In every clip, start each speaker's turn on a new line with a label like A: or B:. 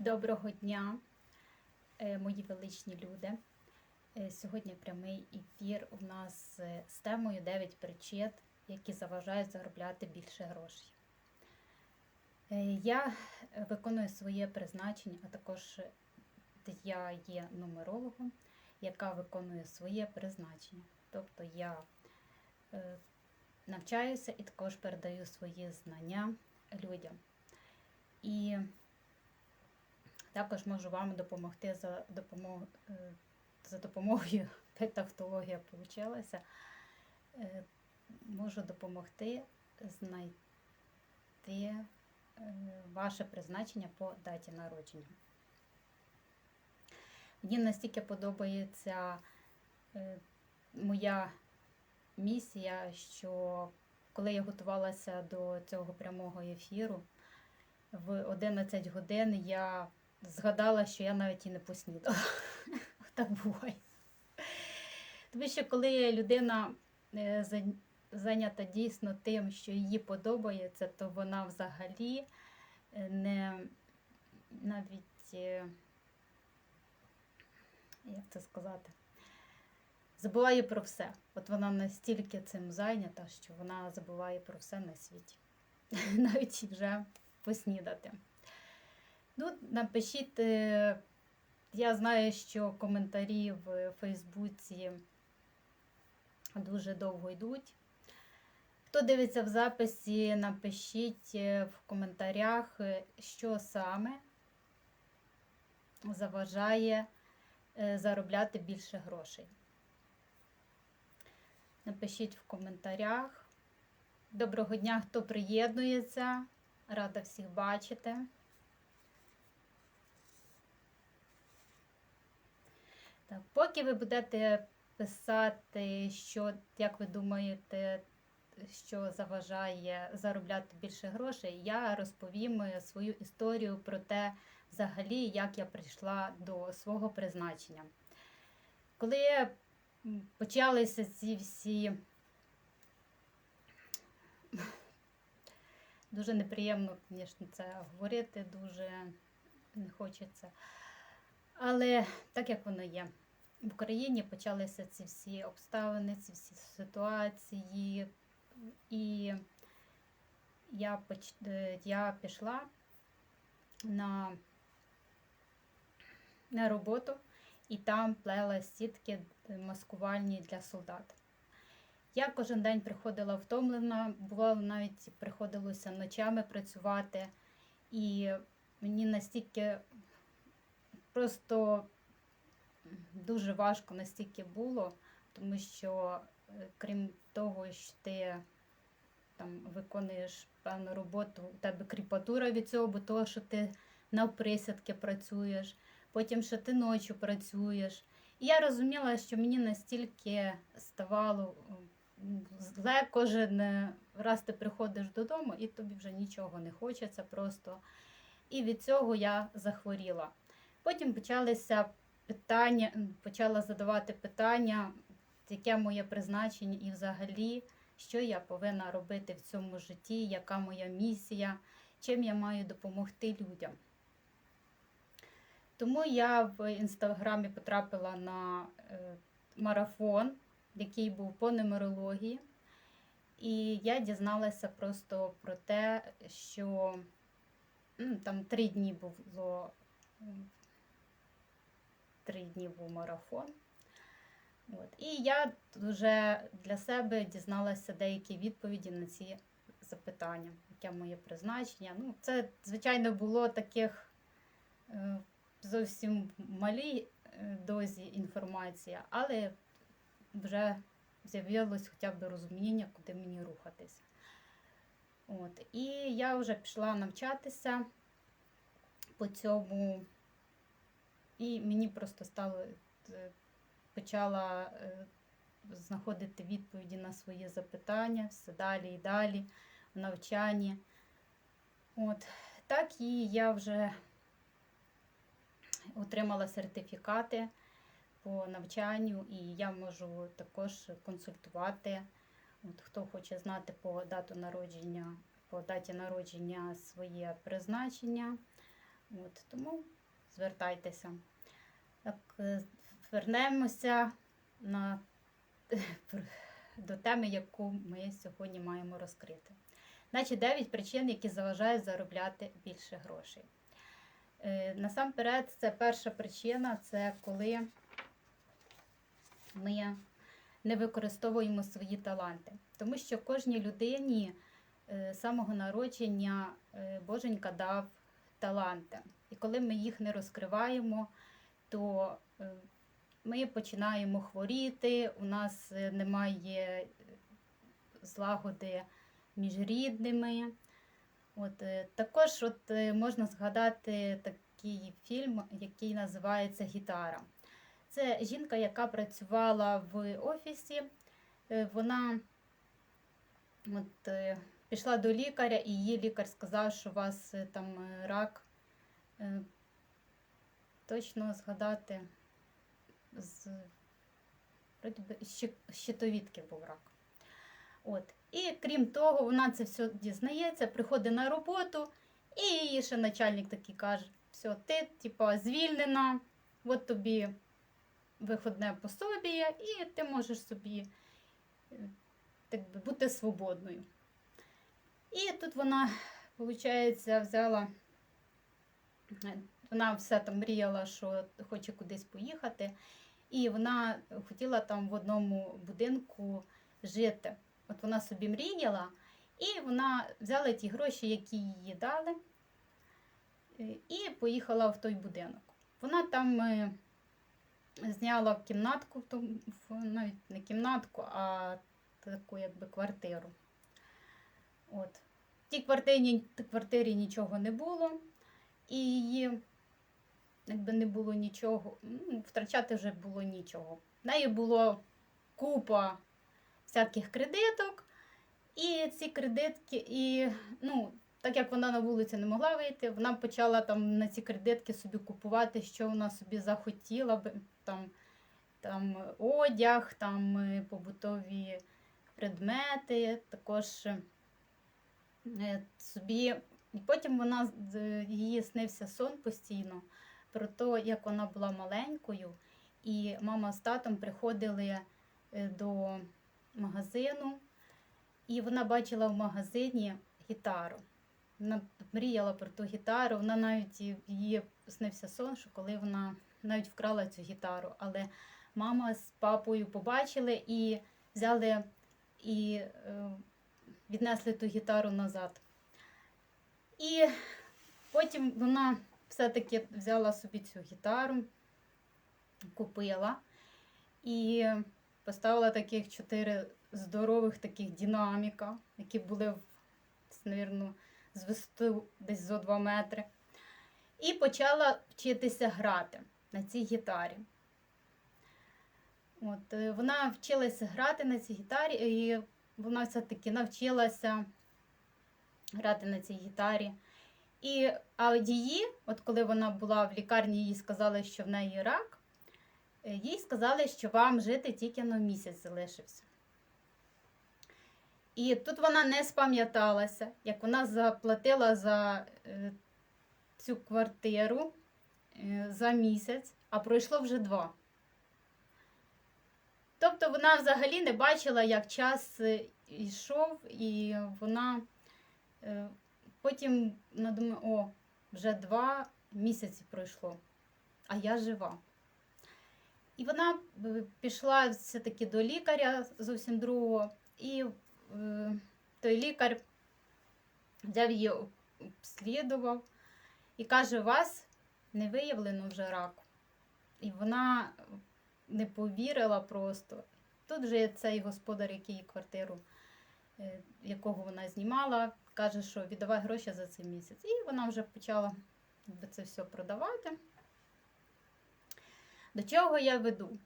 A: Доброго дня, е, мої величні люди. Е, Сьогодні прямий ефір у нас е, з темою 9 причин, які заважають заробляти більше грошей. Я виконую своє призначення, а також я є нумерологом, яка виконує своє призначення. Тобто я навчаюся і також передаю свої знання людям. І також можу вам допомогти за допомогою, за допомогою петавтологія получилася. Е, Можу допомогти знайти е, ваше призначення по даті народження. Мені настільки подобається е, моя місія, що коли я готувалася до цього прямого ефіру, в 11 годин я згадала, що я навіть і не поснідала. Так буває. Тому що коли людина е, зайнята дійсно тим, що їй подобається, то вона взагалі е, не навіть, е, як це сказати, забуває про все. От вона настільки цим зайнята, що вона забуває про все на світі. Навіть вже поснідати. Ну, напишіть, е, я знаю, що коментарі в Фейсбуці дуже довго йдуть. Хто дивиться в записі, напишіть е, в коментарях, е, що саме заважає заробляти більше грошей. Напишіть в коментарях. Доброго дня, хто приєднується. Рада всіх бачити. Так, поки ви будете писати, що, як ви думаєте, що заважає заробляти більше грошей, я розповім е, свою історію про те, взагалі, як я прийшла до свого призначення. Коли почалися ці всі дуже неприємно, звісно, це говорити, дуже не хочеться. Але так як воно є. В Україні почалися ці всі обставини, ці всі ситуації, і я, поч... е, я пішла на, на роботу і там плела сітки маскувальні для солдат. Я кожен день приходила втомлена, бувало навіть приходилося ночами працювати, і мені настільки просто дуже важко настільки було, тому що е, крім того, що ти там виконуєш певну роботу, у тебе кріпатура від цього, бо того, що ти навприсядки працюєш, потім що ти ночі працюєш. І я розуміла, що мені настільки ставало зле кожен е, раз ти приходиш додому, і тобі вже нічого не хочеться просто. І від цього я захворіла. Потім почалися питання, почала задавати питання, яке моє призначення і взагалі, що я повинна робити в цьому житті, яка моя місія, чим я маю допомогти людям. Тому я в інстаграмі потрапила на е, марафон, який був по нумерології. І я дізналася просто про те, що там три дні було три дні був марафон. От. І я вже для себе дізналася деякі відповіді на ці запитання, яке моє призначення. Ну, це, звичайно, було таких е, зовсім малій е, дозі інформації, але вже з'явилось хоча б розуміння, куди мені рухатися. От. І я вже пішла навчатися по цьому. І мені просто стало е, почала е, знаходити відповіді на свої запитання все далі і далі в навчанні. От. Так і я вже отримала сертифікати по навчанню, і я можу також консультувати. От, хто хоче знати по дату народження, по даті народження своє призначення, От, тому звертайтеся. Так, е, вернемося на, до теми, яку ми сьогодні маємо розкрити. Значить, 9 причин, які заважають заробляти більше грошей. Е, Насамперед, це перша причина це коли ми не використовуємо свої таланти. Тому що кожній людині е, самого народження Боженька дав таланти. І коли ми їх не розкриваємо, то е, ми починаємо хворіти, у нас е, немає злагоди між рідними. От, е, також от, е, можна згадати такий фільм, який називається Гітара. Це жінка, яка працювала в офісі. Е, Вона от, е, пішла до лікаря, і її лікар сказав, що у вас е, там е, рак. Точно згадати з щитовідки був рак. От. І крім того, вона це все дізнається, приходить на роботу, і її ще начальник такий каже: все, ти типа, звільнена, от тобі виходне пособіє, і ти можеш собі е, так би, бути свободною. І тут вона, виходить, взяла, е, вона все там мріяла, що хоче кудись поїхати, і вона хотіла там в одному будинку жити. От вона собі мріяла, і вона взяла ті гроші, які їй дали, е, і поїхала в той будинок. Вона там е, зняла кімнатку, навіть не кімнатку, а таку якби квартиру. От. В тій квартирі, квартирі нічого не було, і її якби не було нічого, ну, втрачати вже було нічого. В неї було купа всяких кредиток, і ці кредитки, і ну, так як вона на вулиці не могла вийти, вона почала там на ці кредитки собі купувати, що вона собі захотіла там, там одяг, там е, побутові предмети, також е, собі. І потім вона з- їй снився сон постійно про те, як вона була маленькою, і мама з татом приходили е, до магазину, і вона бачила в магазині гітару. Вона мріяла про ту гітару, вона навіть їй снився сон, що коли вона навіть вкрала цю гітару. Але мама з папою побачили і взяли і е, віднесли ту гітару назад. І потім вона все-таки взяла собі цю гітару, купила і поставила таких чотири здорових таких динаміка, які були, мабуть, з висоту десь зо 2 метри. І почала вчитися грати на цій гітарі. От, е, вона вчилася грати на цій гітарі, і вона все-таки навчилася грати на цій гітарі. І, а її, от коли вона була в лікарні, їй сказали, що в неї рак, е, їй сказали, що вам жити тільки на місяць залишився. І тут вона не спам'яталася, як вона заплатила за е, цю квартиру е, за місяць, а пройшло вже два. Тобто вона взагалі не бачила, як час йшов, і вона потім думає, о, вже два місяці пройшло, а я жива. І вона е, пішла все-таки до лікаря зовсім другого, і е, той лікар взяв її, обслідував і каже, у вас не виявлено вже раку. І вона не повірила просто. Тут вже цей господар, який квартиру, е, якого вона знімала, каже, що віддавай гроші за цей місяць. І вона вже почала це все продавати. До чого я веду?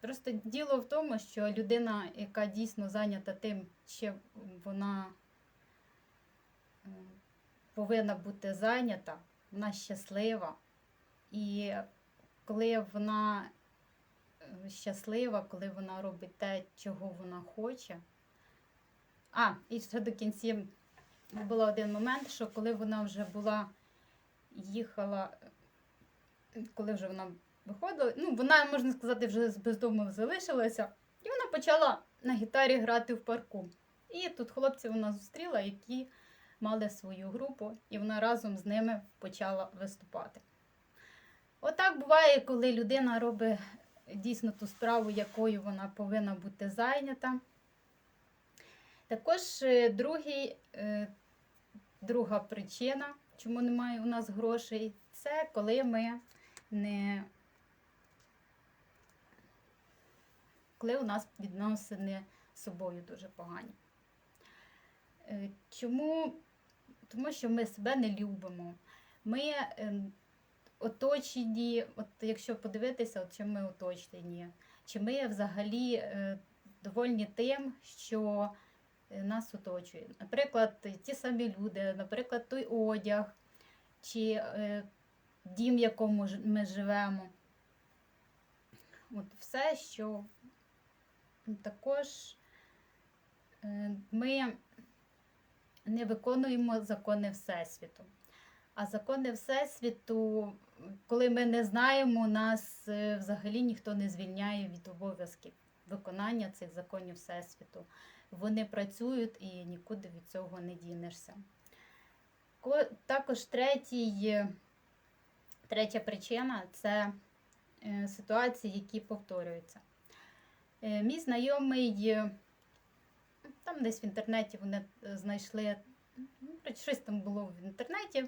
A: Просто діло в тому, що людина, яка дійсно зайнята тим, чим вона е, повинна бути зайнята, вона щаслива. І коли вона е, щаслива, коли вона робить те, чого вона хоче. А, і ще до кінці був один момент, що коли вона вже була їхала, коли вже вона виходила, ну, вона, можна сказати, вже з бездому залишилася, і вона почала на гітарі грати в парку. І тут хлопців вона зустріла, які мали свою групу, і вона разом з ними почала виступати. Отак буває, коли людина робить дійсно ту справу, якою вона повинна бути зайнята. Також е, другий, е, друга причина, чому немає у нас грошей, це коли ми не коли у нас відносини з собою дуже погані. Е, Чому? Тому що ми себе не любимо. Ми е, оточені, от якщо подивитися, от чим ми оточені, чи ми взагалі е, довольні тим, що нас оточує. Наприклад, ті самі люди, наприклад, той одяг, чи е, дім, в якому ми живемо. От все, що також е, ми не виконуємо закони Всесвіту. А закони Всесвіту, коли ми не знаємо, нас е, взагалі ніхто не звільняє від обов'язків виконання цих законів Всесвіту. Вони працюють і нікуди від цього не дінешся. Також третій, третя причина це е, ситуації, які повторюються. Е, Мій знайомий, там десь в інтернеті вони знайшли, ну, щось там було в інтернеті,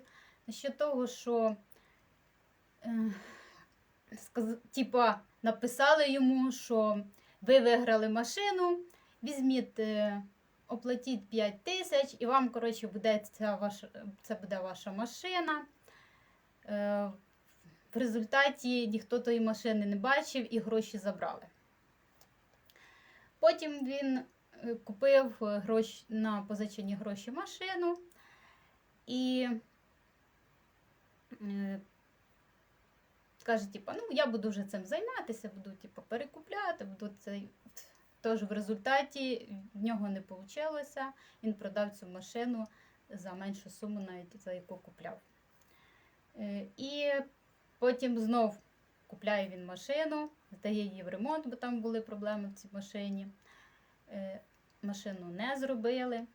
A: що того, що е, типа, написали йому, що ви виграли машину, візьміть, е, оплатіть 5 тисяч, і вам, коротше, буде ця ваша, це буде ваша машина. Е, в результаті ніхто тої машини не бачив і гроші забрали. Потім він е, купив гроші, на позичені гроші машину і каже, типу, ну я буду вже цим займатися, буду типу, перекупляти, буду цей. Тож в результаті в нього не вийшло. Він продав цю машину за меншу суму, навіть за яку купляв. Е, І потім знов купляє він машину, здає її в ремонт, бо там були проблеми в цій машині. Е, Машину не зробили.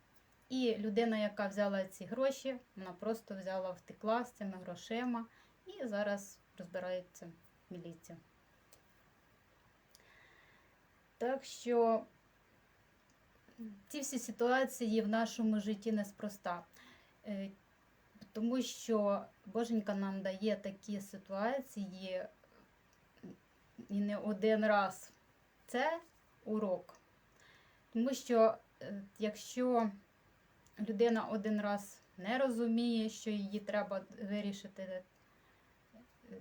A: І людина, яка взяла ці гроші, вона просто взяла, втекла з цими грошима і зараз розбирається міліція. Так що ці всі ситуації в нашому житті неспроста. Е, Тому що Боженька нам дає такі ситуації і не один раз. Це урок. Тому що е, якщо людина один раз не розуміє, що її треба вирішити е,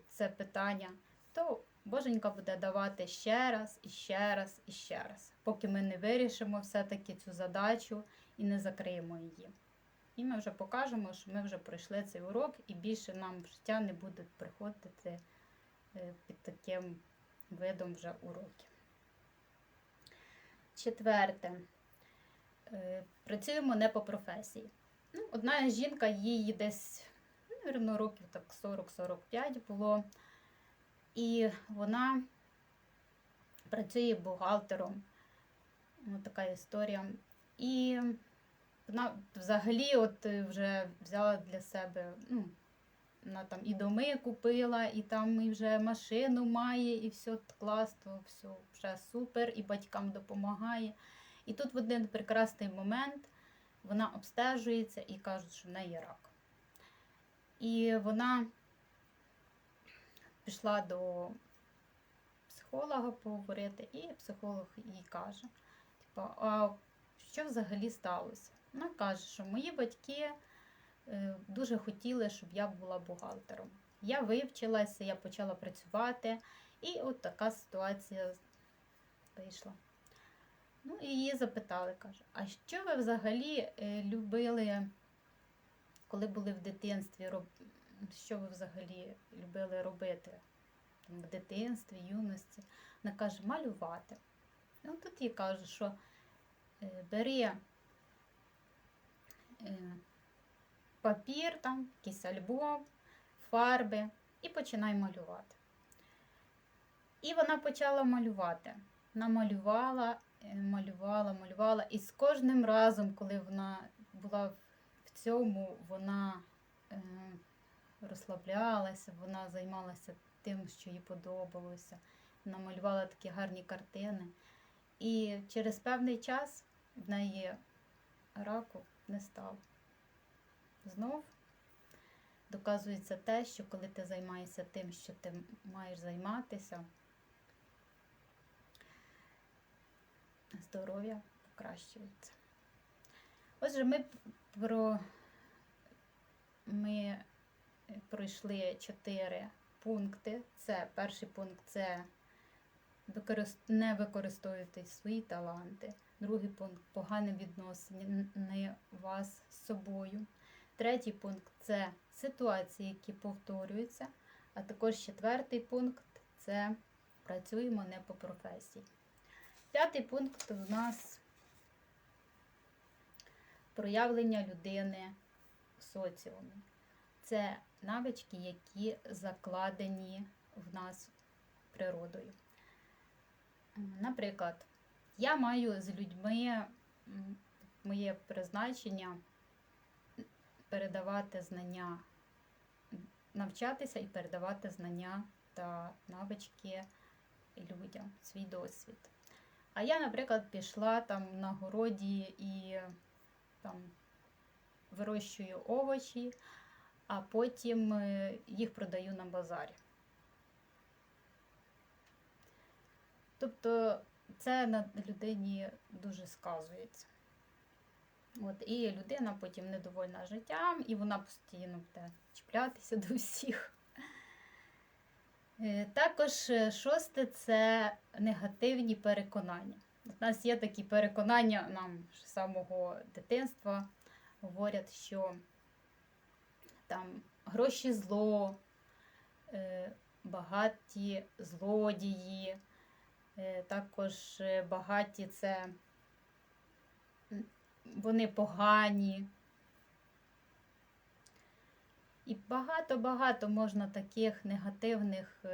A: це питання, то Боженька буде давати ще раз, і ще раз, і ще раз, поки ми не вирішимо все-таки цю задачу і не закриємо її. І ми вже покажемо, що ми вже пройшли цей урок, і більше нам в життя не будуть приходити е, під таким видом вже уроків. Четверте. Е, Працюємо не по професії. Ну, одна жінка, їй десь, мабуть, років так 40-45 було. І вона працює бухгалтером. Ось така історія. І вона взагалі от вже взяла для себе, ну, вона там і доми купила, і там і вже машину має, і все класно, все вже супер, і батькам допомагає. І тут в один прекрасний момент вона обстежується і кажуть, що в неї рак. І вона пішла до психолога поговорити, і психолог їй каже: типу, а що взагалі сталося? Вона каже, що мої батьки е, дуже хотіли, щоб я була бухгалтером. Я вивчилася, я почала працювати, і от така ситуація вийшла. Ну, і її запитали, каже, а що ви взагалі е, любили, коли були в дитинстві. Що ви взагалі любили робити в дитинстві, юності? Вона каже, малювати. Ну, тут їй кажуть, що е, бери е, папір, там, якийсь альбом, фарби і починай малювати. І вона почала малювати. Намалювала, е, малювала, малювала. І з кожним разом, коли вона була в цьому, вона розслаблялася, вона займалася тим, що їй подобалося. Вона малювала такі гарні картини. І через певний час в неї раку не стало. Знов доказується те, що коли ти займаєшся тим, що ти маєш займатися, здоров'я покращується. Отже, ми про ми пройшли чотири пункти. Це перший пункт це не використовуйте свої таланти. Другий пункт погане відносини вас з собою. Третій пункт це ситуації, які повторюються. А також четвертий пункт це працюємо не по професії. П'ятий пункт у нас проявлення людини в соціумі. Це навички, які закладені в нас природою. Наприклад, я маю з людьми моє призначення передавати знання, навчатися і передавати знання та навички людям, свій досвід. А я, наприклад, пішла там на городі і там вирощую овочі, а потім е, їх продаю на базарі. Тобто це на людині дуже сказується. От, і людина потім недовольна життям, і вона постійно буде чіплятися до всіх. Е, Також е, шосте це негативні переконання. У нас є такі переконання нам з самого дитинства. Говорять, що там гроші зло, е, багаті злодії, е, також е, багаті це вони погані. І багато-багато можна таких негативних,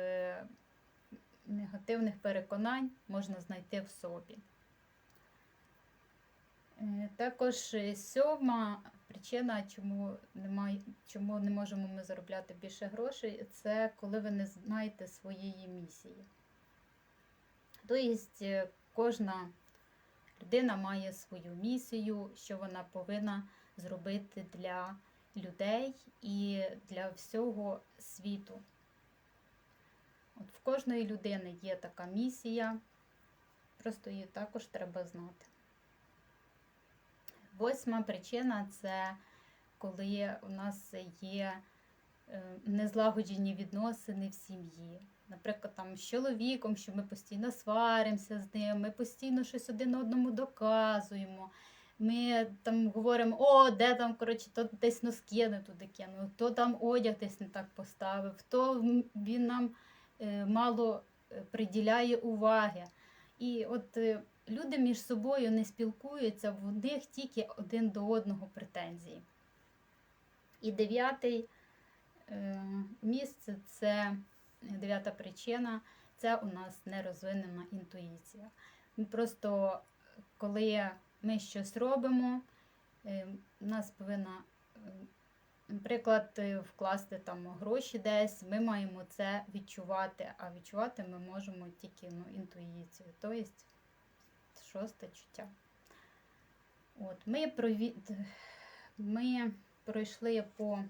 A: негативних переконань можна знайти в собі. Також сьома причина, чому, немає, чому не можемо ми заробляти більше грошей, це коли ви не знаєте своєї місії. Тобто е, кожна людина має свою місію, що вона повинна зробити для людей і для всього світу. От в кожної людини є така місія, просто її також треба знати. Восьма причина це коли у нас є е, незлагоджені відносини в сім'ї. Наприклад, там з чоловіком, що ми постійно сваримося з ним, ми постійно щось один одному доказуємо. Ми там говоримо, о, де там, коротше, то десь носки не туди кинув, то там одяг десь не так поставив, то він нам е, мало е, приділяє уваги. І от люди між собою не спілкуються, в них тільки один до одного претензії. І дев'ятий е, місце це дев'ята причина це у нас нерозвинена інтуїція. Просто коли ми щось робимо, е, у нас повинна, е, наприклад, е, вкласти там гроші десь, ми маємо це відчувати, а відчувати ми можемо тільки ну, інтуїцію, тобто шосте чуття. От, ми, прові... ми пройшли по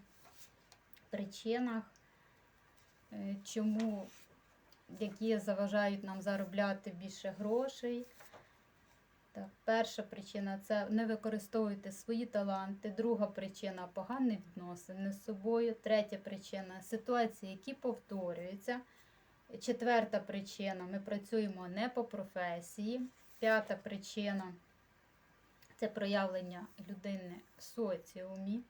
A: причинах, е, чому, які заважають нам заробляти більше грошей. Так, перша причина це не використовуйте свої таланти. Друга причина погані відносини з собою. Третя причина ситуації, які повторюються. Четверта причина ми працюємо не по професії. П'ята причина це проявлення людини в соціумі.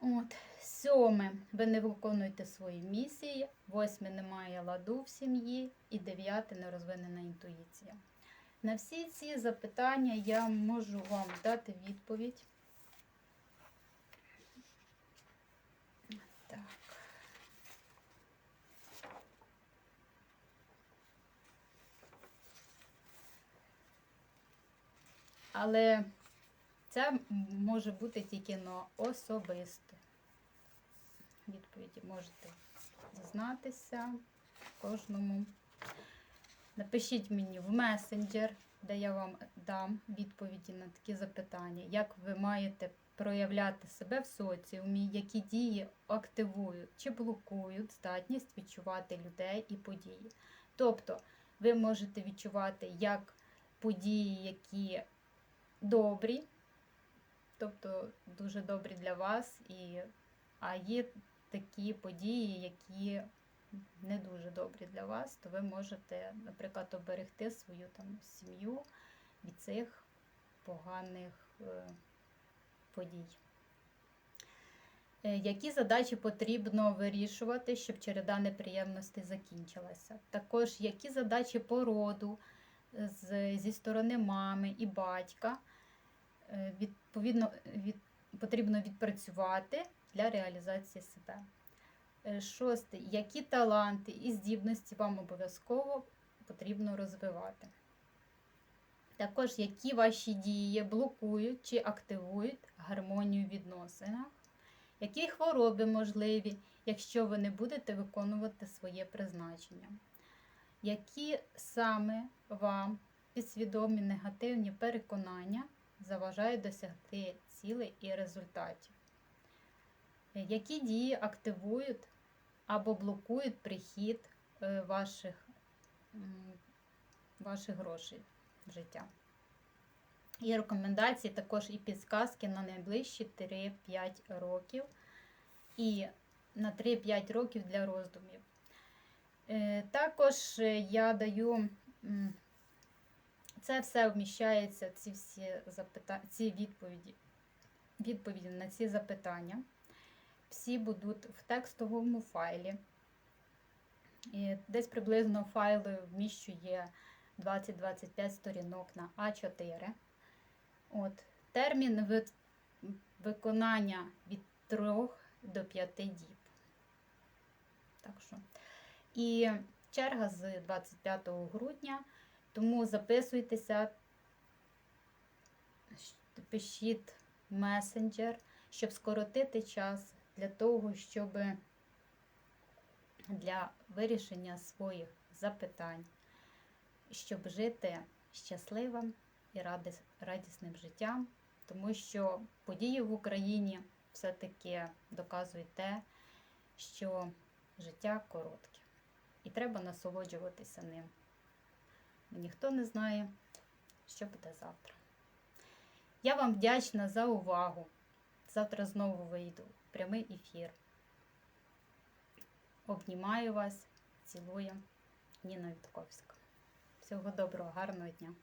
A: От. Сьоме, ви не виконуєте свої місії. Восьме немає ладу в сім'ї. І дев'яте нерозвинена інтуїція. На всі ці запитання я можу вам дати відповідь. Але це може бути тільки на особисте. Відповіді можете дізнатися кожному. Напишіть мені в месенджер, де я вам дам відповіді на такі запитання, як ви маєте проявляти себе в соціумі, які дії активують чи блокують здатність відчувати людей і події. Тобто ви можете відчувати як події, які добрі, тобто дуже добрі для вас, і, а є такі події, які не дуже добрі для вас, то ви можете, наприклад, оберегти свою там сім'ю від цих поганих е, подій. Е, Які задачі потрібно вирішувати, щоб череда неприємностей закінчилася? Також які задачі по роду з, зі сторони мами і батька е, відповідно від, потрібно відпрацювати для реалізації себе. Е, Шосте. Які таланти і здібності вам обов'язково потрібно розвивати? Також, які ваші дії блокують чи активують гармонію відносинах? Які хвороби можливі, якщо ви не будете виконувати своє призначення? Які саме вам підсвідомі негативні переконання заважають досягти цілей і результатів? Які дії активують або блокують прихід е, ваших, ваших грошей в життя? Є рекомендації, також і підсказки на найближчі 3-5 років і на 3-5 років для роздумів. Е, Також е, я даю, це все вміщається, ці всі запита... ці відповіді, відповіді на ці запитання. Всі будуть в текстовому файлі. І десь приблизно файл вміщує 20-25 сторінок на А4. От, термін ви- виконання від 3 до 5 діб. Так що. І черга з 25 грудня, тому записуйтеся, пишіть месенджер, щоб скоротити час для того, щоб для вирішення своїх запитань, щоб жити щасливим і радісним життям, тому що події в Україні все-таки доказують те, що життя коротке, і треба насолоджуватися ним. Ніхто не знає, що буде завтра. Я вам вдячна за увагу. Завтра знову вийду в прямий ефір. Обнімаю вас, цілую. Ніна Вітковська. Всього доброго, гарного дня!